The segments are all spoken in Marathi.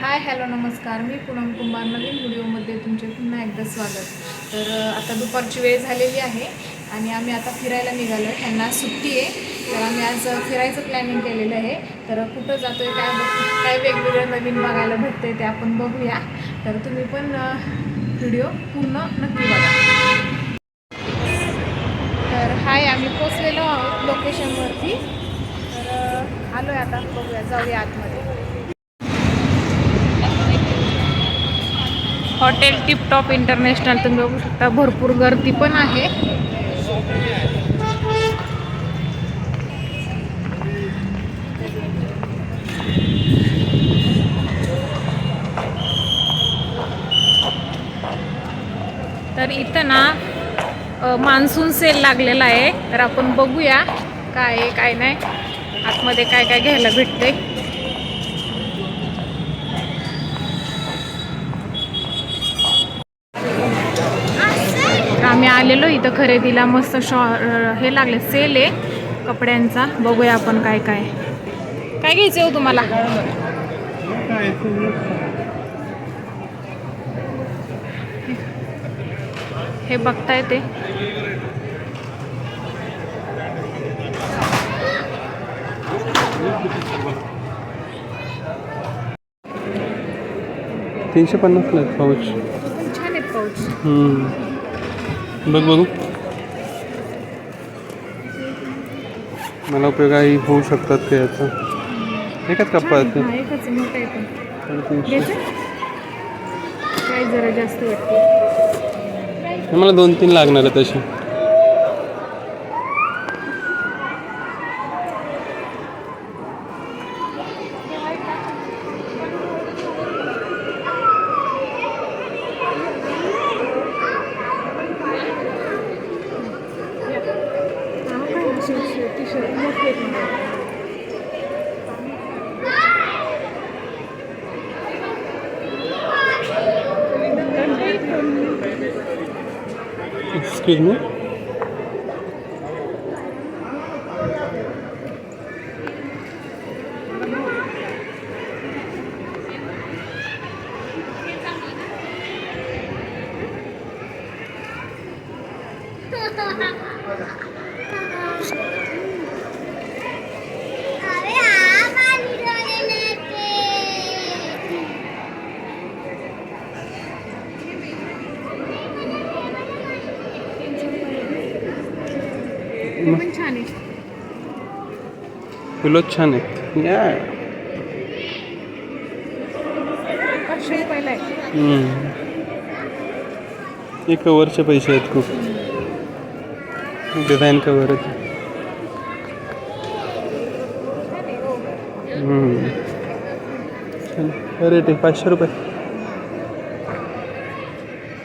हाय हॅलो नमस्कार. मी पूनम कुंभार. नवीन व्हिडिओमध्ये तुमचे पुन्हा एकदा स्वागत. तर आता दुपारची वेळ झालेली आहे आणि आम्ही आता फिरायला निघालो आहे त्यांना सुट्टी आहे. तर आम्ही आज फिरायचं प्लॅनिंग केलेलं आहे. तर कुठं जातो आहे काय बघ काय वेगवेगळं नवीन बघायला भेटतं आहे ते आपण बघूया. तर तुम्ही पण व्हिडिओ पूर्ण नक्की बघा. तर हाय आम्ही पोचलेलो आहोत लोकेशनवरती तर आलो आहे आता. बघूया जाऊया आतमध्ये. हॉटेल टिपटॉप इंटरनॅशनल तुम्ही बघू शकता भरपूर गर्दी पण आहे. तर इथं ना मान्सून सेल लागलेला आहे. तर आपण बघूया काय आहे काय नाही. आतमध्ये काय काय घ्यायला भेटतंय तर आम्ही आलेलो इथं खरेदीला मस्त शॉ हे लागले सेल आहे कपड्यांचा. बघूया आपण काय काय. काय घ्यायचं हो तुम्हाला? हे बघताय ते. तीनशे पन्नासला आहेत पाऊच छान आहेत पाऊच बघ. बघू मला उपयोगाही होऊ शकतात ते याचा? एकच कप्पा आहे ते एकच आहे, मोठं आहे पण. साडेतीनशे. घ्यायचं काय जरा जास्त वाटते? हे मला दोन तीन लागणार आहे तशी टी शर्ट मोठे आहेत मला. हे पण छान आहे फुलं छान आहेत या पाचशे रुपयाला आहे हम्म. हे कवरचे पैसे आहेत खूप डिझाईन कवर आहेत हम्म. छान. रेट आहे पाचशे रुपये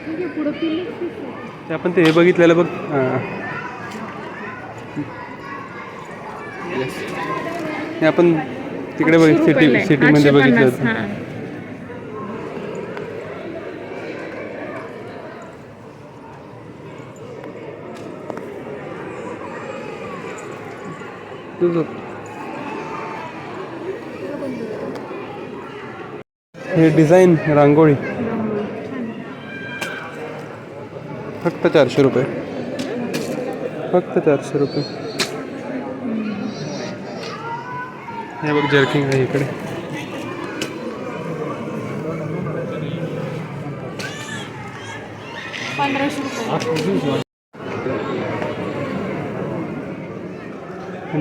ठीक आहे पुढं पिल्लू ते आपण ते हे बघितलेलं बघ हां. हे आपण तिकडे बघ सिटी सिटीमध्ये बघितलं होतं हे डिझाईन रांगोळी. फक्त चारशे रुपये. फक्त चारशे रुपये. हे बघ जर्किंग आहे इकडे.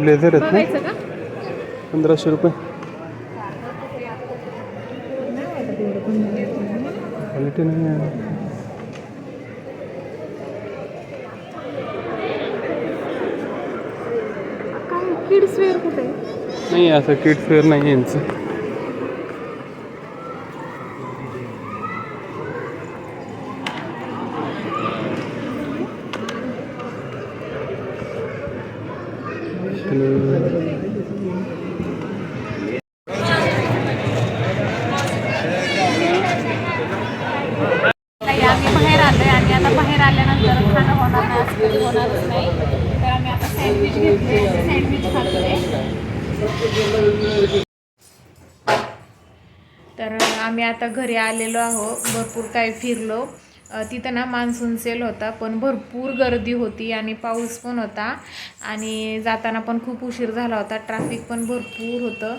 ब्लेझर आहेत ना? पंधराशे रुपये. क्वालिटी नाही आहे. किड्स वेअर कुठे? नाही असं किड्स वेअर नाही यांचं नाही आम्ही बाहेर आलोय आणि आता बाहेर आल्यानंतर खाणं होणार नाही असं होणारच नाही सँडविच घेतले सँडविच खातोय. तर आम्ही आता घरी आलेलो आहो भरपूर काही फिरलो. तिथं ना मान्सून सेल होता पण भरपूर गर्दी होती आणि पाऊस पण होता. आणि जाताना पण खूप उशीर झाला होता. ट्रॅफिक पण भरपूर होतं.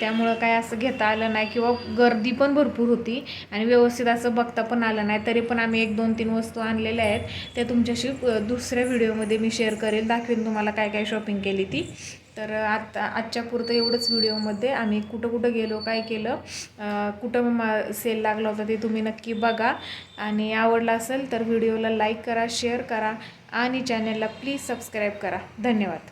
त्यामुळं काय असं घेता आलं नाही किंवा गर्दी पण भरपूर होती आणि व्यवस्थित असं बघता पण आलं नाही. तरी पण आम्ही एक दोन तीन वस्तू आणलेल्या आहेत. त्या तुमच्याशी दुसऱ्या व्हिडिओमध्ये मी शेअर करेल. दाखवेन तुम्हाला काय काय शॉपिंग केली ती. तर आता आजच्या पुरतं एवढंच व्हिडिओमध्ये आम्ही कुठं कुठं गेलो काय केलं कुठं मा सेल लागला होता ते तुम्ही नक्की बघा. आणि आवडला असेल तर व्हिडिओला लाईक करा शेअर करा आणि चॅनलला प्लीज सबस्क्राईब करा. धन्यवाद.